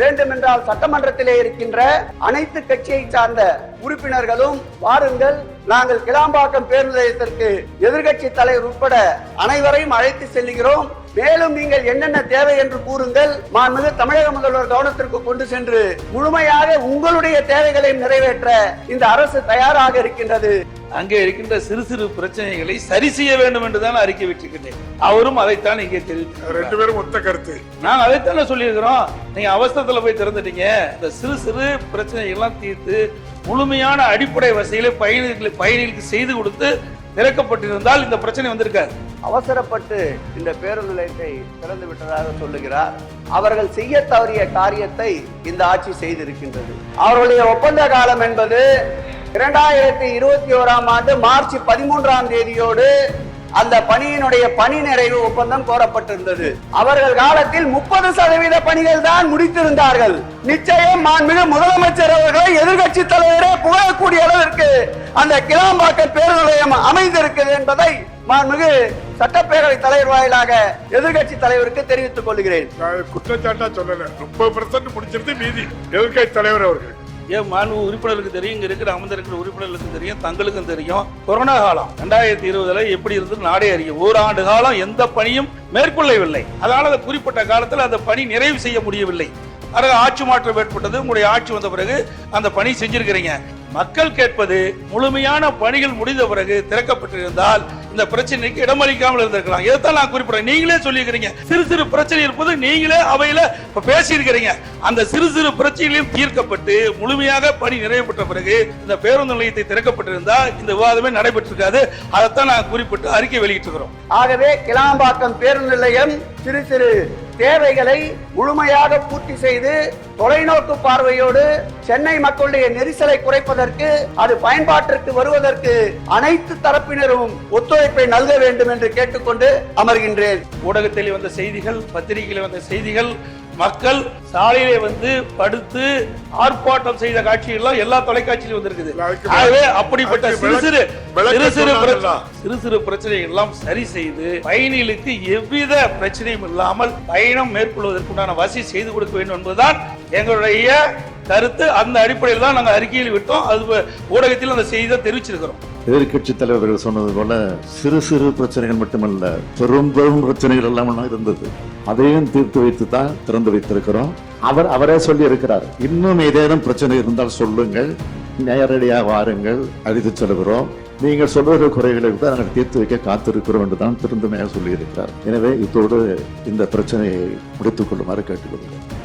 வேண்டுமென்றால் சட்டமன்றத்திலே இருக்கின்ற அனைத்து கட்சியை சார்ந்த உறுப்பினர்களும் வாருங்கள். நாங்கள் கிளாம்பாக்கம் பேருந்து நிலையத்திற்கு எதிர்கட்சி தலைவர் உட்பட அனைவரையும் அழைத்து செல்கிறோம் மேலும் நீங்கள் என்னென்ன தேவை என்று கூறுங்கள். மாண்புமிகு தமிழக முதல்வர் கவனத்திற்கு கொண்டு சென்று முழுமையாக உங்களுடைய தேவைகளையும் நிறைவேற்ற இந்த அரசு தயாராக இருக்கின்றது. அங்கே இருக்கின்ற சிறு சிறு பிரச்சனைகளை சரி செய்ய வேண்டும் என்றுதான் அறிக்கை விட்டிருக்கின்றேன். அவரும் அதைத்தான் இங்கே தெரிவித்தார் ரெண்டு பேரும் ஒத்த கருத்து. நாங்க அதைத்தானே சொல்லியிருக்கிறோம். நீங்க அவசரத்துல போய் திறந்துட்டீங்க. இந்த சிறு சிறு பிரச்சனைகள் எல்லாம் தீர்த்து முழுமையான அடிப்படை வசதிகளை பயணிகளுக்கு பயணிகளுக்கு செய்து கொடுத்து திறக்கப்பட்டிருந்தால் இந்த பிரச்சனை வந்திருக்காது. அவசரப்பட்டு இந்த பேருந்து நிலையத்தை திறந்து விட்டதாக சொல்லுகிறார். அவர்கள் செய்ய தவறிய காரியத்தை இந்த ஆட்சி செய்திருக்கின்றது. அவர்களுடைய ஒப்பந்த காலம் என்பது இரண்டாயிரத்தி இருபத்தி ஓராம் ஆண்டு மார்ச் பதிமூன்றாம் தேதியோடு அந்த பணியினுடைய பணி நிறைவு ஒப்பந்தம் கோரப்பட்டிருந்தது. அவர்கள் காலத்தில் முப்பது சதவீத பணிகள் தான் முடித்திருந்தார்கள். நிச்சயம் மாண்புமிகு முதலமைச்சர் அவர்களை எதிர்கட்சி தலைவரே புகழக்கூடிய அளவிற்கு அந்த கிளாம்பாக்கம் பேருந்து நிலையம் அமைந்திருக்கிறது என்பதை மாண்புமிகு சட்டப்பேரவை தலைவர் வாயிலாக எதிர்கட்சி தலைவருக்கு தெரிவித்துக் கொள்கிறேன். குற்றச்சாட்டா சொல்லல. முப்பது பர்சன்ட் முடிச்சிருந்து மீதி. எதிர்கட்சி தலைவர் அவர்கள். ஏன் மாண்பு உறுப்பினருக்கு தெரியும். இங்க இருக்கிற அமர்ந்திருக்கிற உறுப்பினர்களுக்கு தெரியும். தங்களுக்கும் தெரியும். கொரோனா காலம் ரெண்டாயிரத்தி இருபதுல எப்படி இருந்தது நாடே அறியும். ஓராண்டு காலம் எந்த பணியும் மேற்கொள்ளவில்லை. அதனால அந்த குறிப்பிட்ட காலத்தில் அந்த பணி நிறைவு செய்ய முடியவில்லை. அதனால ஆட்சி மாற்றம் ஏற்பட்டது. உங்களுடைய ஆட்சி வந்த பிறகு அந்த பணி செஞ்சிருக்கிறீங்க. மக்கள் கேட்பது முழுமையான பணிகள் முடிந்த பிறகு திறக்கப்பட்டிருந்தால் இந்த பிரச்சனைக்கு இடமளிக்காமல் இருந்திருக்கலாம் இதைத்தான் நான் குறிப்பிடுறேன். நீங்களே சொல்லியிருக்கிறீங்க. சிறு சிறு பிரச்சனை இருப்பது நீங்களே அவையில இப்ப பேசியிருக்கிறீங்க. அந்த சிறு சிறு பிரச்சனைகளையும் தீர்க்கப்பட்டு முழுமையாக பணி நிறைவு பெற்ற பிறகு இந்த பேருந்து நிலையத்தை திறக்கப்பட்டிருந்தா இந்த விவாதமே நடைபெற்றிருக்காது. அதைத்தான் நான் குறிப்பிட்டு அறிக்கை வெளியிட்டிருக்கிறோம். ஆகவே கிளாம்பாக்கம் பேருந்து நிலையம் சிறு சிறு தேவைகளை முழுமையாக பூர்த்தி செய்து தொலைநோக்கு பார்வையோடு சென்னை மக்களுடைய நெரிசலை குறைப்பதற்கு அது பயன்பாட்டிற்கு வருவதற்கு அனைத்து தரப்பினரும் ஒத்துழைப்பை நல்க வேண்டும் என்று கேட்டுக்கொண்டு அமர்கின்றேன். ஊடகத்தில் வந்த செய்திகள் பத்திரிகையில் வந்த செய்திகள் மக்கள் சாலையிலே வந்து படுத்து ஆர்ப்பாட்டம் செய்த காட்சிகள்லாம் எல்லா தொலைக்காட்சியிலும் வந்திருக்குது. ஆகவே அப்படிப்பட்ட சிறு சிறு சிறு சிறு சிறு சிறு பிரச்சனைகள் எல்லாம் சரி செய்து பயணிகளுக்கு எவ்வித பிரச்சனையும் இல்லாமல் பயணம் மேற்கொள்வதற்குண்டான வசதி செய்து கொடுக்க வேண்டும் என்பதுதான் எங்களுடைய கருத்து. அந்த அடிப்படையில் தான் நாங்கள் அறிக்கையில் விட்டோம். அது ஊடகத்தில் அந்த செய்தியை தெரிவிச்சிருக்கிறோம். எதிர்கட்சி தலைவர்கள் சொன்னது போல சிறு சிறு பிரச்சனைகள் மட்டுமல்ல பெரும் பெரும் பிரச்சனைகள் எல்லாம் இருந்தது. அதையும் தீர்த்து வைத்து தான் திறந்து வைத்திருக்கிறோம். அவர் அவரே சொல்லி இருக்கிறார் இன்னும் ஏதேனும் பிரச்சனை இருந்தால் சொல்லுங்கள். நேரடியாக வாருங்கள். அழித்து செல்கிறோம் நீங்கள் சொல்லுகிற குறைகளை கூட நாங்கள் தீர்த்து வைக்க காத்திருக்கிறோம் என்று தான் திருந்தமையாக சொல்லியிருக்கிறார். எனவே இதோடு இந்த பிரச்சனையை முடித்துக் கொள்ளுமாறு கேட்டுக்கொள்கிறோம்